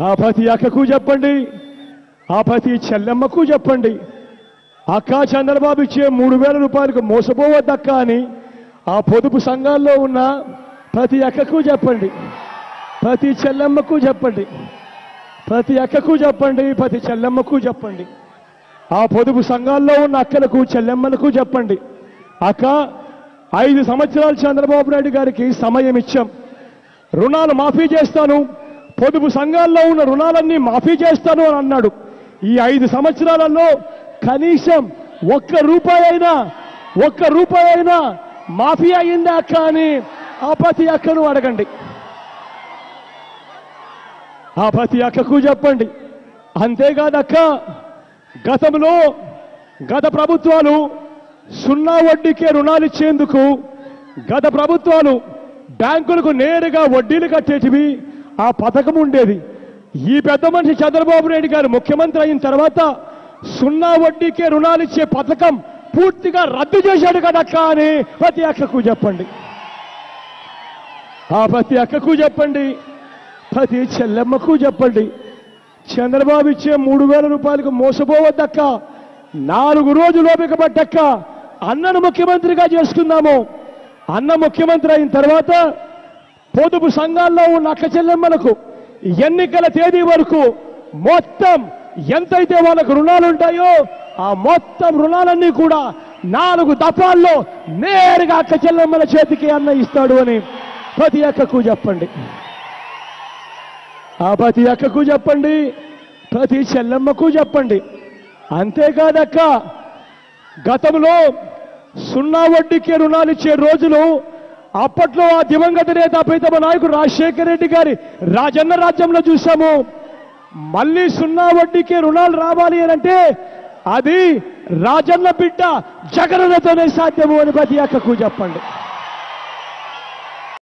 ఆ ప్రతి అక్కకు చెప్పండి. ఆ ప్రతి చెల్లెమ్మకు చెప్పండి. అక్క చంద్రబాబు ఇచ్చే మూడు వేల రూపాయలకు మోసపోవద్దక్క అని ఆ పొదుపు సంఘాల్లో ఉన్న ప్రతి అక్కకు చెప్పండి. ప్రతి చెల్లెమ్మకు చెప్పండి. ప్రతి అక్కకు చెప్పండి ప్రతి చెల్లెమ్మకు చెప్పండి. ఆ పొదుపు సంఘాల్లో ఉన్న అక్కలకు చెల్లెమ్మలకు చెప్పండి. అక్క ఐదు సంవత్సరాలు చంద్రబాబు నాయుడు గారికి సమయం ఇచ్చాం. రుణాలు మాఫీ చేస్తాను. పొదుపు సంఘాల్లో ఉన్న రుణాలన్నీ మాఫీ చేస్తాను అని అన్నాడు. ఈ ఐదు సంవత్సరాలలో కనీసం ఒక్క రూపాయి అయినా ఒక్క రూపాయి అయినా మాఫీ అయిందా అక్క అని ఆ ప్రతి అక్కను అడగండి. ఆ ప్రతి అక్కకు చెప్పండి. అంతేకాదక్క గతంలో గత ప్రభుత్వాలు సున్నా వడ్డీకే రుణాలు ఇచ్చేందుకు గత ప్రభుత్వాలు బ్యాంకులకు నేరుగా వడ్డీలు కట్టేటివి ఆ పథకం ఉండేది. ఈ పెద్ద మనిషి చంద్రబాబు నాయుడు గారు ముఖ్యమంత్రి అయిన తర్వాత సున్నా వడ్డీకే రుణాలు ఇచ్చే పథకం పూర్తిగా రద్దు చేశాడు కదక్క అని ప్రతి అక్కకు చెప్పండి. ఆ ప్రతి అక్కకు చెప్పండి. ప్రతి చెల్లెమ్మకు చెప్పండి. చంద్రబాబు ఇచ్చే మూడు వేల రూపాయలకు మోసపోవద్దక్క నాలుగు రోజులు ఓపిక అన్నను ముఖ్యమంత్రిగా చేసుకుందాము. అన్న ముఖ్యమంత్రి అయిన తర్వాత పొదుపు సంఘాల్లో ఉన్న అక్క చెల్లెమ్మలకు ఎన్నికల తేదీ వరకు మొత్తం ఎంతైతే వాళ్ళకు రుణాలు ఉంటాయో ఆ మొత్తం రుణాలన్నీ కూడా నాలుగు దఫాల్లో నేరుగా అక్క చెల్లెమ్మల చేతికి అన్న ఇస్తాడు అని ప్రతి అక్కకు చెప్పండి. ఆ ప్రతి అక్కకు చెప్పండి ప్రతి చెల్లెమ్మకు చెప్పండి. అంతేకాదక్క గతంలో సున్నా వడ్డీకి రుణాలు ఇచ్చే రోజులు అప్పట్లో ఆ దివంగత నేత ప్రీతమ నాయకుడు రాజశేఖర రెడ్డి గారి రాజన్న రాజ్యంలో చూసాము మళ్ళీ సున్నా వడ్డీకి రుణాలు రావాలి అంటే అది రాజన్న బిడ్డ జగనన్నతోనే సాధ్యము అని ప్రతి అక్కకు చెప్పండి.